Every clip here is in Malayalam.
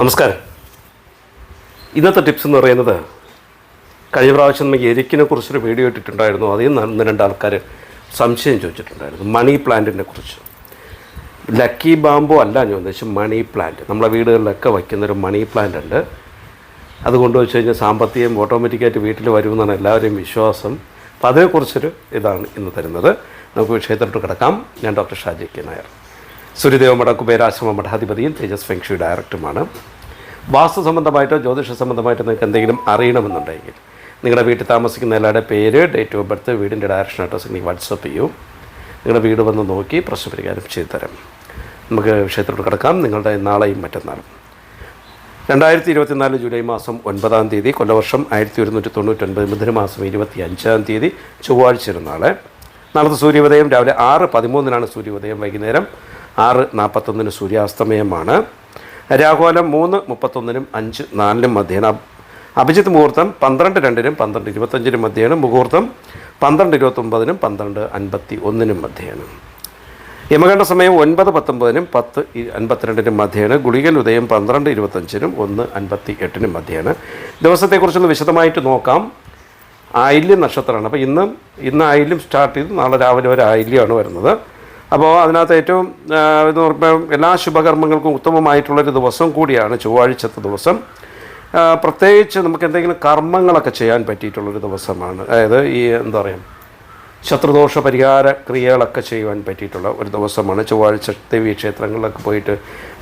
നമസ്കാരം. ഇന്നത്തെ ടിപ്സ് എന്ന് പറയുന്നത് കഴിഞ്ഞ പ്രാവശ്യം നമുക്ക് എരിക്കിനെ കുറിച്ചൊരു വീഡിയോ ഇട്ടിട്ടുണ്ടായിരുന്നു. അതിൽ നിന്ന് രണ്ട് ആൾക്കാർ സംശയം ചോദിച്ചിട്ടുണ്ടായിരുന്നു. മണി പ്ലാന്റിനെ കുറിച്ച്. ലക്കി ബാമ്പോ അല്ല ഞാൻ ഉദ്ദേശിച്ചത് മണി പ്ലാന്റ്. നമ്മളെ വീടുകളിലൊക്കെ വയ്ക്കുന്നൊരു മണി പ്ലാന്റ് ഉണ്ട്. അത് കൊണ്ടുവച്ച് കഴിഞ്ഞാൽ സാമ്പത്തികം ഓട്ടോമാറ്റിക്കായിട്ട് വീട്ടിൽ വരുമെന്നാണ് എല്ലാവരെയും വിശ്വാസം. അപ്പോൾ അതിനെക്കുറിച്ചൊരു ഇതാണ് ഇന്ന് തരുന്നത്. നമുക്ക് വിഷയത്തിലോട്ട് കിടക്കാം. ഞാൻ ഡോക്ടർ ഷാജി കെ നായർ. സൂര്യദേവ മഠ കുബേരാശ്രമ മഠാധിപതിയും തേജസ് ഫെങ്ഷി ഡയറക്ടറുമാണ്. വാസ്തു സംബന്ധമായിട്ടോ ജ്യോതിഷ സംബന്ധമായിട്ടോ നിങ്ങൾക്ക് എന്തെങ്കിലും അറിയണമെന്നുണ്ടെങ്കിൽ നിങ്ങളുടെ വീട്ടിൽ താമസിക്കുന്ന എല്ലാവരുടെ പേര് ഡേറ്റ് ഓഫ് ബർത്ത് വീടിന്റെ ഡയറക്ഷൻ അഡ്രസ്സ് നിങ്ങൾ വാട്സപ്പ് ചെയ്യൂ. നിങ്ങളുടെ വീട് വന്ന് നോക്കി പ്രശ്ന പരിഹാരം ചെയ്തു തരാം നമുക്ക് വിഷയത്തിലോട്ട് കിടക്കാം. നിങ്ങളുടെ നാളെയും മറ്റന്നാളും. രണ്ടായിരത്തി ഇരുപത്തിനാല് ജൂലൈ മാസം ഒൻപതാം തീയതി കൊല്ലവർഷം ആയിരത്തി ഒരുന്നൂറ്റി തൊണ്ണൂറ്റൊൻപത് മിഥുനമാസം ഇരുപത്തി അഞ്ചാം തീയതി ചൊവ്വാഴ്ച ഇരുന്നാളെ നാളത്തെ സൂര്യോദയം രാവിലെ ആറ് പതിമൂന്നിനാണ് സൂര്യോദയം വൈകുന്നേരം. ആറ് നാൽപ്പത്തൊന്നിന് സൂര്യാസ്തമയമാണ്. രാഹുലം മൂന്ന് മുപ്പത്തൊന്നിനും അഞ്ച് നാലിനും മധ്യേന അഭിജിത്ത് മുഹൂർത്തം പന്ത്രണ്ട് രണ്ടിനും പന്ത്രണ്ട് ഇരുപത്തഞ്ചിനും മധ്യേന മുഹൂർത്തം. പന്ത്രണ്ട് ഇരുപത്തൊമ്പതിനും പന്ത്രണ്ട് അൻപത്തി ഒന്നിനും മധ്യേന യമകണ്ഠ സമയം ഒൻപത് പത്തൊമ്പതിനും പത്ത് അൻപത്തിരണ്ടിനും മധ്യേന ഗുളികൻ ഉദയം പന്ത്രണ്ട് ഇരുപത്തഞ്ചിനും ഒന്ന് അൻപത്തി എട്ടിനും മധ്യേന ദിവസത്തെക്കുറിച്ചൊന്ന് വിശദമായിട്ട് നോക്കാം. ആയില്യം നക്ഷത്രമാണ്. അപ്പോൾ ഇന്ന് ഇന്ന് ആയില്യം സ്റ്റാർട്ട് ചെയ്ത്. നാളെ രാവിലെ വരെ ആയില്യമാണ് വരുന്നത്. അപ്പോൾ അതിനകത്ത് ഏറ്റവും എല്ലാ ശുഭകർമ്മങ്ങൾക്കും ഉത്തമമായിട്ടുള്ളൊരു ദിവസം കൂടിയാണ് ചൊവ്വാഴ്ചത്തെ ദിവസം. പ്രത്യേകിച്ച് നമുക്ക് എന്തെങ്കിലും കർമ്മങ്ങളൊക്കെ ചെയ്യാൻ പറ്റിയിട്ടുള്ളൊരു ദിവസമാണ്. അതായത് ഈ എന്താ പറയുക ശത്രുദോഷ പരിഹാര ക്രിയകളൊക്കെ ചെയ്യുവാൻ പറ്റിയിട്ടുള്ള ഒരു ദിവസമാണ്. ചൊവ്വാഴ്ച ദേവീ ക്ഷേത്രങ്ങളിലൊക്കെ പോയിട്ട്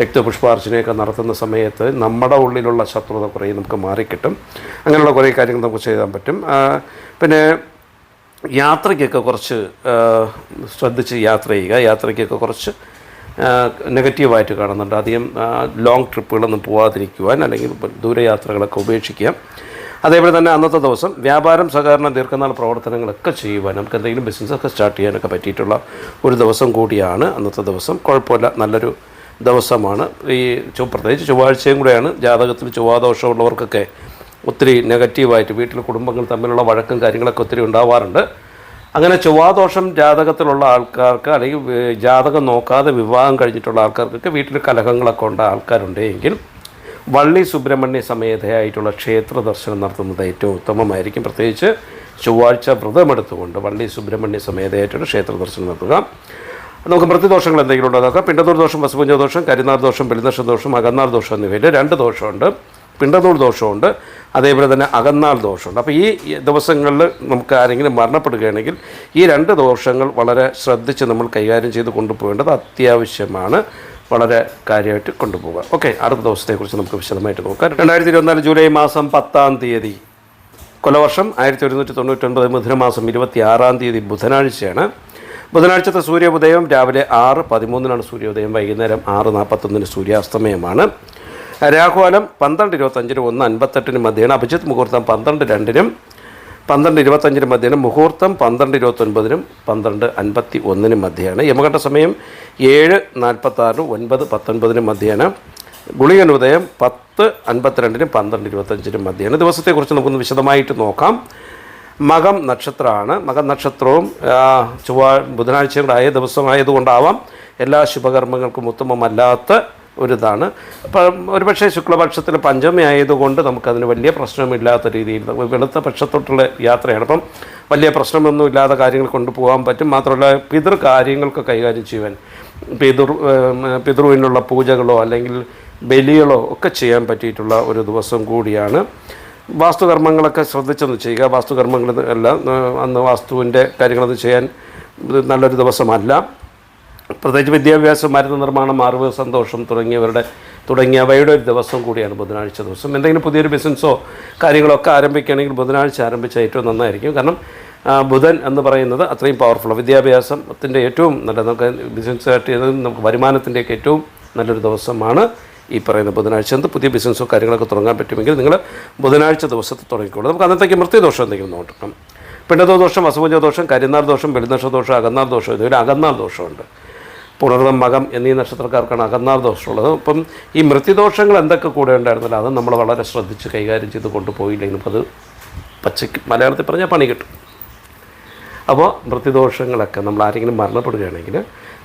രക്തപുഷ്പാർച്ചനയൊക്കെ നടത്തുന്ന സമയത്ത് നമ്മുടെ ഉള്ളിലുള്ള ശത്രുത കുറേ നമുക്ക് മാറിക്കിട്ടും. അങ്ങനെയുള്ള കുറേ കാര്യങ്ങൾ നമുക്ക് ചെയ്യാൻ പറ്റും. പിന്നെ യാത്രയ്ക്കൊക്കെ കുറച്ച് ശ്രദ്ധിച്ച് യാത്ര ചെയ്യുക. യാത്രയ്ക്കൊക്കെ കുറച്ച് നെഗറ്റീവായിട്ട് കാണുന്നുണ്ട്. അധികം ലോങ് ട്രിപ്പുകളൊന്നും പോവാതിരിക്കുവാൻ അല്ലെങ്കിൽ ദൂരയാത്രകളൊക്കെ ഉപേക്ഷിക്കുക അതേപോലെ തന്നെ അന്നത്തെ ദിവസം വ്യാപാരം സഹകരണ ദീർഘനാൾ പ്രവർത്തനങ്ങളൊക്കെ ചെയ്യുവാൻ നമുക്ക് എന്തെങ്കിലും ബിസിനസ്സൊക്കെ സ്റ്റാർട്ട് ചെയ്യാനൊക്കെ പറ്റിയിട്ടുള്ള ഒരു ദിവസം കൂടിയാണ് അന്നത്തെ ദിവസം. കുഴപ്പമില്ല. നല്ലൊരു ദിവസമാണ്. ഈ പ്രത്യേകിച്ച് ചൊവ്വാഴ്ചയും കൂടെയാണ് ജാതകത്തിൽ ചൊവ്വാദോഷമുള്ളവർക്കൊക്കെ ഒത്തിരി നെഗറ്റീവായിട്ട് വീട്ടിലെ കുടുംബങ്ങൾ തമ്മിലുള്ള വഴക്കും കാര്യങ്ങളൊക്കെ ഒത്തിരി ഉണ്ടാവാറുണ്ട്. അങ്ങനെ ചൊവ്വാദോഷം ജാതകത്തിലുള്ള ആൾക്കാർക്ക് അല്ലെങ്കിൽ ജാതകം നോക്കാതെ വിവാഹം കഴിഞ്ഞിട്ടുള്ള ആൾക്കാർക്കൊക്കെ വീട്ടിൽ കലഹങ്ങളൊക്കെ ഉണ്ട ആൾക്കാരുണ്ടെങ്കിൽ വള്ളി സുബ്രഹ്മണ്യ സമേതയായിട്ടുള്ള ക്ഷേത്ര ദർശനം നടത്തുന്നത് ഏറ്റവും ഉത്തമമായിരിക്കും. പ്രത്യേകിച്ച് ചൊവ്വാഴ്ച വ്രതമെടുത്തുകൊണ്ട് വള്ളി സുബ്രഹ്മണ്യ സമേതയായിട്ടുള്ള ക്ഷേത്ര ദർശനം നടത്തുക. നമുക്ക് പ്രതിദോഷങ്ങൾ എന്തെങ്കിലും ഉണ്ടോ നോക്കാം. പിണ്ടത്തൂർ ദോഷം വസുപുഞ്ച ദോഷം കരിനാർ ദോഷം ബലിദോഷ ദോഷം അകന്നാർ ദോഷം എന്നിവയിൽ രണ്ട് ദോഷമുണ്ട്. പിണ്ടതൂർ ദോഷമുണ്ട് അതേപോലെ തന്നെ അകന്നാൾ ദോഷമുണ്ട്. അപ്പോൾ ഈ ദിവസങ്ങളിൽ നമുക്ക് ആരെങ്കിലും മരണപ്പെടുകയാണെങ്കിൽ ഈ രണ്ട് ദോഷങ്ങൾ വളരെ ശ്രദ്ധിച്ച് നമ്മൾ കൈകാര്യം ചെയ്ത് കൊണ്ടുപോകേണ്ടത് അത്യാവശ്യമാണ്. വളരെ കാര്യമായിട്ട് കൊണ്ടുപോകുക ഓക്കെ അടുത്ത ദിവസത്തെക്കുറിച്ച് നമുക്ക് വിശദമായിട്ട് നോക്കാം. രണ്ടായിരത്തി ഇരുപത്തിനാല് ജൂലൈ മാസം പത്താം തീയതി കൊലവർഷം ആയിരത്തി ഒരുന്നൂറ്റി തൊണ്ണൂറ്റൊൻപത് മിഥുനമാസം ഇരുപത്തി ആറാം തീയതി ബുധനാഴ്ചയാണ്. ബുധനാഴ്ചത്തെ സൂര്യോദയം രാവിലെ ആറ് പതിമൂന്നിനാണ് സൂര്യോദയം വൈകുന്നേരം ആറ് നാൽപ്പത്തൊന്നിന് സൂര്യാസ്തമയമാണ്. രാഹുകാലം പന്ത്രണ്ട് ഇരുപത്തഞ്ചിനും ഒന്ന് അൻപത്തെട്ടിനും മധ്യേന അഭിജിത്ത് മുഹൂർത്തം പന്ത്രണ്ട് രണ്ടിനും പന്ത്രണ്ട് ഇരുപത്തഞ്ചിനും മധ്യേന മുഹൂർത്തം പന്ത്രണ്ട് ഇരുപത്തൊൻപതിനും പന്ത്രണ്ട് അൻപത്തി ഒന്നിനും മധ്യേയാണ് യമഘട്ട സമയം ഏഴ് നാൽപ്പത്താറ് ഒൻപത് പത്തൊൻപതിനും മധ്യേന. ഗുളികൻ ഉദയം പത്ത് അൻപത്തിരണ്ടിനും പന്ത്രണ്ട് ഇരുപത്തഞ്ചിനും മധ്യേന. ദിവസത്തെക്കുറിച്ച് നമുക്കൊന്ന് വിശദമായിട്ട് നോക്കാം. മകം നക്ഷത്രമാണ്. മകം നക്ഷത്രവും ചൊവ്വാ ബുധനാഴ്ചയുടെ ആയ ദിവസമായതുകൊണ്ടാവാം എല്ലാ ശുഭകർമ്മങ്ങൾക്കും ഉത്തമമല്ലാത്ത ഒരിതാണ്. ഒരുപക്ഷെ ശുക്ലപക്ഷത്തിൽ പഞ്ചമി ആയതുകൊണ്ട് നമുക്കതിന് വലിയ പ്രശ്നമില്ലാത്ത രീതിയിൽ വെളുത്ത പക്ഷത്തോട്ടുള്ള യാത്രയാണ്. അപ്പം വലിയ പ്രശ്നമൊന്നും ഇല്ലാതെ കാര്യങ്ങൾ കൊണ്ടുപോകാൻ പറ്റും. മാത്രമല്ല പിതൃ കാര്യങ്ങൾക്ക് കൈകാര്യം ചെയ്യുവാൻ പിതൃ പിതൃവിനുള്ള പൂജകളോ അല്ലെങ്കിൽ ബലികളോ ഒക്കെ ചെയ്യാൻ പറ്റിയിട്ടുള്ള ഒരു ദിവസം കൂടിയാണ്. വാസ്തുകർമ്മങ്ങളൊക്കെ ശ്രദ്ധിച്ചൊന്ന് ചെയ്യുക. വാസ്തുകർമ്മങ്ങൾ അല്ല അന്ന് വാസ്തുവിന്റെ കാര്യങ്ങളൊന്നും ചെയ്യാൻ നല്ലൊരു ദിവസമല്ല. പ്രത്യേകിച്ച് വിദ്യാഭ്യാസം മരുന്ന് നിർമ്മാണം അറിവ് സന്തോഷം തുടങ്ങിയവരുടെ തുടങ്ങിയവയുടെ ഒരു ദിവസം കൂടിയാണ് ബുധനാഴ്ച ദിവസം. എന്തെങ്കിലും പുതിയൊരു ബിസിനസ്സോ കാര്യങ്ങളൊക്കെ ആരംഭിക്കുകയാണെങ്കിൽ ബുധനാഴ്ച ആരംഭിച്ച ഏറ്റവും നന്നായിരിക്കും. കാരണം ബുധൻ എന്ന് പറയുന്നത് അത്രയും പവർഫുള്ള വിദ്യാഭ്യാസത്തിന്റെ ഏറ്റവും നല്ല നമുക്ക് ബിസിനസ് സ്റ്റാർട്ട് ചെയ്യുന്നത് നമുക്ക് വരുമാനത്തിന്റെയൊക്കെ ഏറ്റവും നല്ലൊരു ദിവസമാണ് ഈ പറയുന്ന ബുധനാഴ്ച. എന്ത് പുതിയ ബിസിനസ്സോ കാര്യങ്ങളൊക്കെ തുടങ്ങാൻ പറ്റുമെങ്കിൽ നിങ്ങൾ ബുധനാഴ്ച ദിവസത്തെ തുടങ്ങിക്കോളൂ. നമുക്ക് അന്നത്തേക്ക് മൃത്യുദോഷം എന്തെങ്കിലും നോക്കണം പിണ്ടതോ ദോഷം വസുപൂജ ദോഷം കരിനാർ ദോഷം വെളിനക്ഷ ദോഷം അകന്നാർ ദോഷം ഇതിൽ അകന്നാർ ദോഷമുണ്ട്. പുണർതം മകം എന്നീ നക്ഷത്രക്കാർക്കാണ് അകന്നാർ ദോഷമുള്ളത്. അപ്പം ഈ മൃത്യുദോഷങ്ങൾ എന്തൊക്കെ കൂടെ ഉണ്ടായിരുന്നല്ലോ അത് നമ്മൾ വളരെ ശ്രദ്ധിച്ച് കൈകാര്യം ചെയ്ത് കൊണ്ടുപോയില്ലെങ്കിൽ അത് പച്ചയ്ക്ക് മലയാളത്തിൽ പറഞ്ഞാൽ പണി കിട്ടും. അപ്പോൾ മൃത്യുദോഷങ്ങളൊക്കെ നമ്മൾ ആരെങ്കിലും മരണപ്പെടുകയാണെങ്കിൽ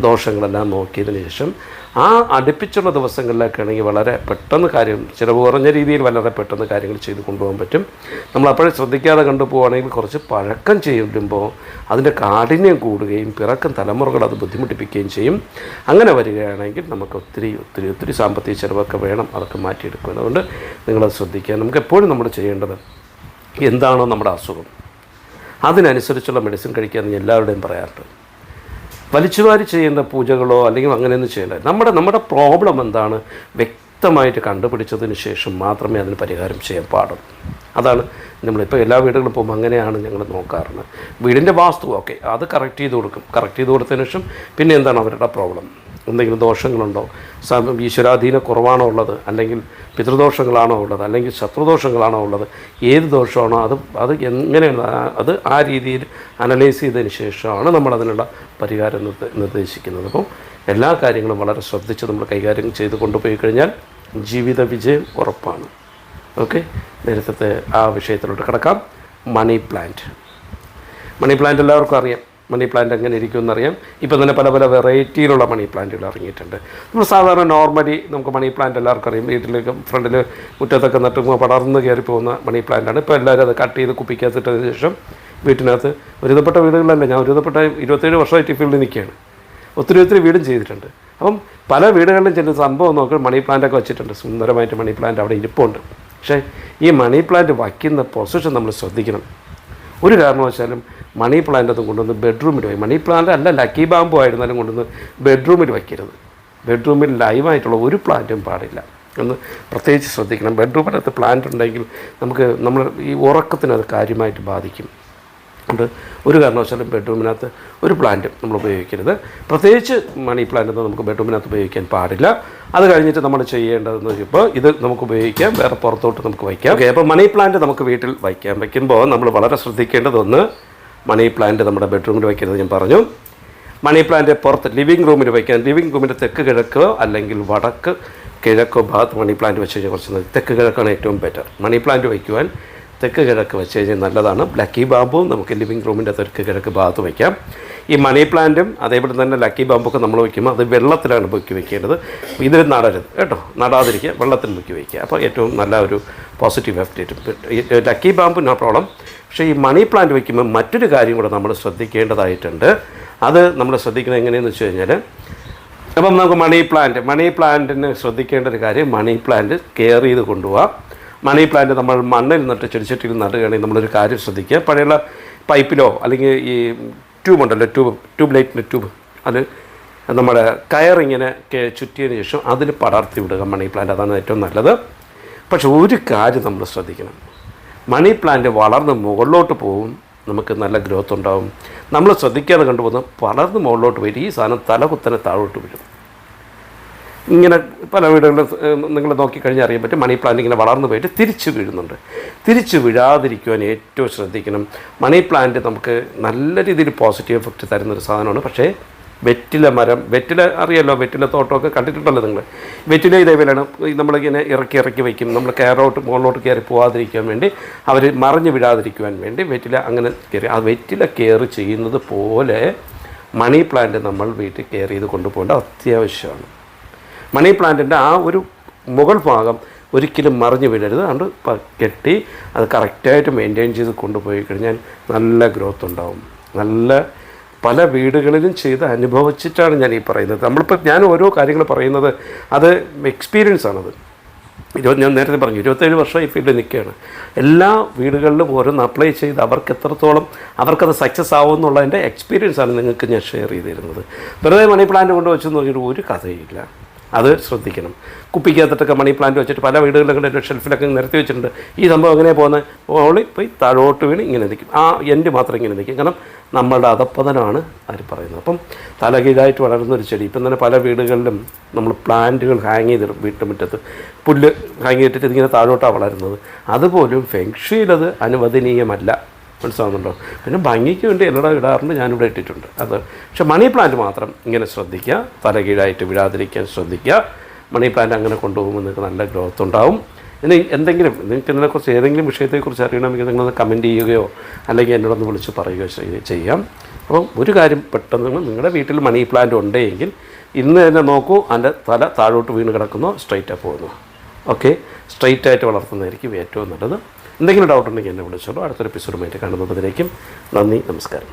ദോഷങ്ങളെല്ലാം നോക്കിയതിന് ശേഷം ആ അടുപ്പിച്ചുള്ള ദിവസങ്ങളിലൊക്കെ ആണെങ്കിൽ വളരെ പെട്ടെന്ന് കാര്യം ചിലവ് കുറഞ്ഞ രീതിയിൽ വളരെ പെട്ടെന്ന് കാര്യങ്ങൾ ചെയ്ത് കൊണ്ടുപോകാൻ പറ്റും. നമ്മൾ അപ്പോഴേ ശ്രദ്ധിക്കാതെ കണ്ടു പോവുകയാണെങ്കിൽ കുറച്ച് പഴക്കം ചെയ്യുമ്പോൾ അതിന്റെ കാഠിന്യം കൂടുകയും പിറക്കം തലമുറകൾ അത് ബുദ്ധിമുട്ടിപ്പിക്കുകയും ചെയ്യും. അങ്ങനെ വരികയാണെങ്കിൽ നമുക്ക് ഒത്തിരി ഒത്തിരി ഒത്തിരി സാമ്പത്തിക ചിലവൊക്കെ വേണം അതൊക്കെ മാറ്റിയെടുക്കുക അതുകൊണ്ട് നിങ്ങളത് ശ്രദ്ധിക്കുക. നമുക്ക് എപ്പോഴും നമ്മൾ ചെയ്യേണ്ടത് എന്താണോ നമ്മുടെ അസുഖം. അതിനനുസരിച്ചുള്ള മെഡിസിൻ കഴിക്കാമെന്ന് എല്ലാവരുടെയും പറയാറുണ്ട്. വലിച്ചുവാരി ചെയ്യുന്ന പൂജകളോ അല്ലെങ്കിൽ അങ്ങനെയൊന്നും ചെയ്യേണ്ട. നമ്മുടെ നമ്മുടെ പ്രോബ്ലം എന്താണ്? വ്യക്തമായിട്ട് കണ്ടുപിടിച്ചതിന് ശേഷം മാത്രമേ അതിന് പരിഹാരം ചെയ്യാൻ പാടുള്ളൂ. അതാണ് നമ്മളിപ്പോൾ എല്ലാ വീടുകളും പോകുമ്പോൾ അങ്ങനെയാണ് ഞങ്ങൾ നോക്കാറുള്ളത്. വീടിന്റെ വാസ്തു ഓക്കെ അത് കറക്റ്റ് ചെയ്ത് കൊടുക്കും. കറക്റ്റ് ചെയ്ത് കൊടുത്തതിന് ശേഷം പിന്നെ എന്താണ് അവരുടെ പ്രോബ്ലം? എന്തെങ്കിലും ദോഷങ്ങളുണ്ടോ? ഈശ്വരാധീന കുറവാണോ ഉള്ളത്? അല്ലെങ്കിൽ പിതൃദോഷങ്ങളാണോ ഉള്ളത്? അല്ലെങ്കിൽ ശത്രുദോഷങ്ങളാണോ ഉള്ളത്? ഏത് ദോഷമാണോ? അത് അത് എങ്ങനെയാണ്? അത് ആ രീതിയിൽ അനലൈസ് ചെയ്തതിന് ശേഷമാണ് നമ്മൾ അതിനുള്ള പരിഹാരം നിർദ്ദ- നിർദ്ദേശിക്കുന്നത്. അപ്പം എല്ലാ കാര്യങ്ങളും വളരെ ശ്രദ്ധിച്ച് നമ്മൾ കൈകാര്യം ചെയ്ത് കൊണ്ടുപോയി കഴിഞ്ഞാൽ ജീവിത വിജയം ഉറപ്പാണ്. ഓക്കെ? നേരത്തെ ആ വിഷയത്തിലോട്ട് കിടക്കാം. Money plant. മണി പ്ലാന്റ് എല്ലാവർക്കും അറിയാം. മണി പ്ലാന്റ് എങ്ങനെ ഇരിക്കും എന്നറിയാം ഇപ്പം തന്നെ പല പല വെറൈറ്റിയിലുള്ള മണി പ്ലാന്റുകൾ ഇറങ്ങിയിട്ടുണ്ട്. നമ്മൾ സാധാരണ നോർമലി നമുക്ക് മണി പ്ലാന്റ് എല്ലാവർക്കും അറിയാം. വീട്ടിലേക്ക് ഫ്രണ്ടിൽ മുറ്റത്തൊക്കെ നട്ടുമ്പോൾ പടർന്ന് കയറി പോകുന്ന മണി പ്ലാന്റാണ് ഇപ്പോൾ എല്ലാവരും അത് കട്ട് ചെയ്ത് കുപ്പിക്കകത്തിട്ടതിന് ശേഷം വീട്ടിനകത്ത് ഒരുവിധപ്പെട്ട വീടുകളല്ല ഞാൻ ഒരുവിധപ്പെട്ട ഇരുപത്തേഴ് വർഷമായിട്ട് ഈ ഫീൽഡിൽ നിൽക്കുകയാണ്. ഒത്തിരി ഒത്തിരി വീടും ചെയ്തിട്ടുണ്ട്. അപ്പം പല വീടുകളിലും ചെന്ന് സംഭവം നോക്കി മണി പ്ലാന്റൊക്കെ വെച്ചിട്ടുണ്ട്. സുന്ദരമായിട്ട് മണി പ്ലാന്റ് അവിടെ ഇരിപ്പുണ്ട്. പക്ഷേ ഈ മണി പ്ലാന്റ് വയ്ക്കുന്ന പൊസിഷൻ നമ്മൾ ശ്രദ്ധിക്കണം. ഒരു കാരണവശാലും മണി പ്ലാന്റ് കൊണ്ടുവന്ന് ബെഡ്റൂമിൽ വയ്ക്കും. മണി പ്ലാന്റ് അല്ല ലക്കി ബാമ്പു ആയിരുന്നാലും കൊണ്ടുവന്ന് ബെഡ്റൂമിൽ വയ്ക്കരുത്. ബെഡ്റൂമിൽ ലൈവായിട്ടുള്ള ഒരു പ്ലാന്റും പാടില്ല. എന്ന് പ്രത്യേകിച്ച് ശ്രദ്ധിക്കണം. ബെഡ്റൂമിനകത്ത് പ്ലാന്റ് ഉണ്ടെങ്കിൽ നമുക്ക് നമ്മൾ ഈ ഉറക്കത്തിന് കാര്യമായിട്ട് ബാധിക്കും. അതുകൊണ്ട് ഒരു കാരണവശാലും ബെഡ്റൂമിനകത്ത് ഒരു പ്ലാന്റ് നമ്മൾ ഉപയോഗിക്കരുത്. പ്രത്യേകിച്ച് മണി പ്ലാന്റ് നമുക്ക് ബെഡ്റൂമിനകത്ത് ഉപയോഗിക്കാൻ പാടില്ല. അത് കഴിഞ്ഞിട്ട് നമ്മൾ ചെയ്യേണ്ടതെന്ന് വെച്ചപ്പോൾ ഇത് നമുക്ക് ഉപയോഗിക്കാം. വേറെ പുറത്തോട്ട് നമുക്ക് വയ്ക്കാം. ഓക്കെ അപ്പോൾ മണി പ്ലാന്റ് നമുക്ക് വീട്ടിൽ വയ്ക്കാം വയ്ക്കുമ്പോൾ നമ്മൾ വളരെ ശ്രദ്ധിക്കേണ്ടതൊന്ന് മണി പ്ലാന്റ് നമ്മുടെ ബെഡ്റൂമിൽ വയ്ക്കരുത് ഞാൻ പറഞ്ഞു. മണി പ്ലാന്റ് പുറത്ത് ലിവിങ് റൂമിൽ വയ്ക്കാൻ ലിവിങ് റൂമിന്റെ തെക്ക് കിഴക്കോ അല്ലെങ്കിൽ വടക്ക് കിഴക്കോ ഭാഗത്ത് മണി പ്ലാന്റ് വെച്ച് കഴിഞ്ഞാൽ കുറച്ച് തെക്ക് കിഴക്കാണ് ഏറ്റവും ബെറ്റർ മണി പ്ലാന്റ് വയ്ക്കുവാൻ തെക്ക് കിഴക്ക് വെച്ച് കഴിഞ്ഞാൽ നല്ലതാണ്. ലക്കി ബാമ്പും നമുക്ക് ലിവിങ് റൂമിന്റെ തെക്ക് കിഴക്ക് ഭാഗത്ത് വയ്ക്കാം ഈ മണി പ്ലാന്റും അതേപോലെ തന്നെ ലക്കി ബാമ്പൊക്കെ നമ്മൾ വയ്ക്കുമ്പോൾ അത് വെള്ളത്തിലാണ് പൊക്കി വയ്ക്കേണ്ടത് ഇതിൽ നടരുത് കേട്ടോ. നടാതിരിക്കുക വെള്ളത്തിൽ മുക്കി വയ്ക്കുക. അപ്പോൾ ഏറ്റവും നല്ല ഒരു positive effect lucky bamboo no problem പക്ഷേ ഈ മണി പ്ലാന്റ് വയ്ക്കുമ്പോൾ മറ്റൊരു കാര്യം കൂടെ നമ്മൾ ശ്രദ്ധിക്കേണ്ടതായിട്ടുണ്ട്. അത് നമ്മൾ ശ്രദ്ധിക്കുന്നത് എങ്ങനെയെന്ന് വെച്ച് കഴിഞ്ഞാൽ അപ്പം നമുക്ക് മണി പ്ലാന്റ് മണി പ്ലാന്റിന് ശ്രദ്ധിക്കേണ്ട ഒരു കാര്യം മണി പ്ലാന്റ് കെയർ ചെയ്ത് കൊണ്ടുപോകാം മണി പ്ലാന്റ് നമ്മൾ മണ്ണിൽ നട്ട് ചെടിച്ചട്ടിയിൽ നടുകയാണെങ്കിൽ നമ്മളൊരു കാര്യം ശ്രദ്ധിക്കുക. പഴയുള്ള പൈപ്പിലോ അല്ലെങ്കിൽ ഈ ട്യൂബ് ഉണ്ടല്ലോ ട്യൂബ് ട്യൂബ് ലൈറ്റിന്റെ ട്യൂബ് അത് നമ്മുടെ കയറിങ്ങനെ ചുറ്റിയതിന് ശേഷം അതിൽ പടർത്തി വിടുക മണി പ്ലാന്റ്. അതാണ് ഏറ്റവും നല്ലത്. പക്ഷെ ഒരു കാര്യം നമ്മൾ ശ്രദ്ധിക്കണം. മണി പ്ലാന്റ് വളർന്ന് മുകളിലോട്ട് പോകും നമുക്ക് നല്ല ഗ്രോത്ത് ഉണ്ടാവും. നമ്മൾ ശ്രദ്ധിക്കാതെ കണ്ടുപോകുന്ന വളർന്ന് മുകളിലോട്ട് വരും ഈ സാധനം തലകുത്തനെ താഴോട്ട് വീഴും. ഇങ്ങനെ പല വീടുകളിലും നിങ്ങൾ നോക്കിക്കഴിഞ്ഞാൽ അറിയാൻ പറ്റും. മണി പ്ലാന്റ് ഇങ്ങനെ വളർന്നു പോയിട്ട് തിരിച്ചു വീഴുന്നുണ്ട്. തിരിച്ചു വീഴാതിരിക്കുവാൻ ഏറ്റവും ശ്രദ്ധിക്കണം. മണി പ്ലാന്റ് നമുക്ക് നല്ല രീതിയിൽ പോസിറ്റീവ് എഫക്റ്റ് തരുന്നൊരു സാധനമാണ്. പക്ഷേ വെറ്റില മരം വെറ്റില അറിയാമല്ലോ വെറ്റില തോട്ടമൊക്കെ കണ്ടിട്ടുണ്ടല്ലോ നിങ്ങൾ വെറ്റില ഇതേപോലെയാണ്. നമ്മളിങ്ങനെ ഇറക്കി ഇറക്കി വയ്ക്കും. നമ്മൾ കയറോട്ട് മുകളിലോട്ട് കയറി പോകാതിരിക്കാൻ വേണ്ടി അവർ മറിഞ്ഞു വിടാതിരിക്കുവാൻ വേണ്ടി വെറ്റില അങ്ങനെ കയറി. ആ വെറ്റില കെയർ ചെയ്യുന്നത് പോലെ മണി പ്ലാന്റ് നമ്മൾ വീട്ടിൽ കെയർ ചെയ്ത് കൊണ്ടുപോകേണ്ട അത്യാവശ്യമാണ്. മണി പ്ലാന്റിന്റെ ആ ഒരു മുകൾ ഭാഗം ഒരിക്കലും മറിഞ്ഞു വീഴരുത്. അതുകൊണ്ട് കെട്ടി അത് കറക്റ്റായിട്ട് മെയിന്റെയിൻ ചെയ്ത് കൊണ്ടുപോയി കഴിഞ്ഞാൽ നല്ല ഗ്രോത്ത് ഉണ്ടാവും. നല്ല പല വീടുകളിലും ചെയ്ത് അനുഭവിച്ചിട്ടാണ് ഞാൻ ഈ പറയുന്നത്. നമ്മളിപ്പോൾ ഞാൻ ഓരോ കാര്യങ്ങൾ പറയുന്നത് അത് എക്സ്പീരിയൻസ് ആണത്. ഇരുപത് ഞാൻ നേരത്തെ പറഞ്ഞു ഇരുപത്തേഴ് വർഷം ഈ ഫീൽഡിൽ നിൽക്കുകയാണ്. എല്ലാ വീടുകളിലും ഓരോന്ന് അപ്ലൈ ചെയ്ത് അവർക്ക് എത്രത്തോളം അവർക്കത് സക്സസ് ആവുമെന്നുള്ളതിന്റെ എക്സ്പീരിയൻസ് ആണ് നിങ്ങൾക്ക് ഞാൻ ഷെയർ ചെയ്തിരുന്നത്. വെറുതെ മണി പ്ലാന്റ് കൊണ്ട് വെച്ചെന്ന് പറഞ്ഞിട്ട് ഒരു കഥയില്ല. അത് ശ്രദ്ധിക്കണം. കുപ്പിക്കകത്തിട്ടൊക്കെ മണി പ്ലാന്റ് വെച്ചിട്ട് പല വീടുകളിലൊക്കെ ഷെൽഫിലൊക്കെ നിരത്തി വെച്ചിട്ടുണ്ട്. ഈ സംഭവം എങ്ങനെ പോകുന്നത് ഓളി പോയി താഴോട്ട് വീണ് ഇങ്ങനെ നിൽക്കും ആ എൻഡ് മാത്രം ഇങ്ങനെ നിൽക്കും കാരണം നമ്മളുടെ അതപ്പതനമാണ് അവർ പറയുന്നത്. അപ്പം തലകീഴായിട്ട് വളരുന്ന ഒരു ചെടി. ഇപ്പം തന്നെ പല വീടുകളിലും നമ്മൾ പ്ലാന്റുകൾ ഹാങ് ചെയ്തിടും വീട്ടുമുറ്റത്ത് പുല്ല് ഹാങ് ചെയ്തിട്ട് ഇതിങ്ങനെ താഴോട്ടാണ് വളരുന്നത്. അതുപോലും ഫെങ്ഷിയിലത് അനുവദനീയമല്ല. മനസ്സിലാവുന്നുണ്ടോ? പിന്നെ ഭംഗിക്ക് വേണ്ടി എല്ലാം ഇടാറുണ്ട് ഞാനിവിടെ ഇട്ടിട്ടുണ്ട്. അത് പക്ഷെ മണി പ്ലാന്റ് മാത്രം ഇങ്ങനെ ശ്രദ്ധിക്കുക തലകീഴായിട്ട് വിടാതിരിക്കാൻ ശ്രദ്ധിക്കുക. മണി പ്ലാന്റ് അങ്ങനെ കൊണ്ടുപോകുമ്പോൾ നിങ്ങൾക്ക് നല്ല ഗ്രോത്ത് ഉണ്ടാവും. ഇനി എന്തെങ്കിലും നിങ്ങൾക്ക് ഇതിനെക്കുറിച്ച് ഏതെങ്കിലും വിഷയത്തെക്കുറിച്ച് അറിയണമെങ്കിൽ നിങ്ങളൊന്ന് കമന്റ് ചെയ്യുകയോ അല്ലെങ്കിൽ എന്നോടൊന്ന് വിളിച്ച് പറയുകയോ ചെയ്യാം. അപ്പോൾ ഒരു കാര്യം പെട്ടെന്ന് നിങ്ങളുടെ വീട്ടിൽ മണി പ്ലാന്റ് ഉണ്ടെങ്കിൽ ഇന്ന് തന്നെ നോക്കൂ അതിന്റെ തല താഴോട്ട് വീണ് കിടക്കുന്നോ സ്ട്രൈറ്റായി പോകുന്നു. ഓക്കെ സ്ട്രൈറ്റായിട്ട് വളർത്തുന്നതായിരിക്കും ഏറ്റവും നല്ലത്. എന്തെങ്കിലും ഡൗട്ട് ഉണ്ടെങ്കിൽ എന്നെ വിളിച്ചോളൂ. അടുത്തൊരു എപ്പിസോഡുമായിട്ട് കാണുന്നതിലേക്കും നന്ദി നമസ്കാരം.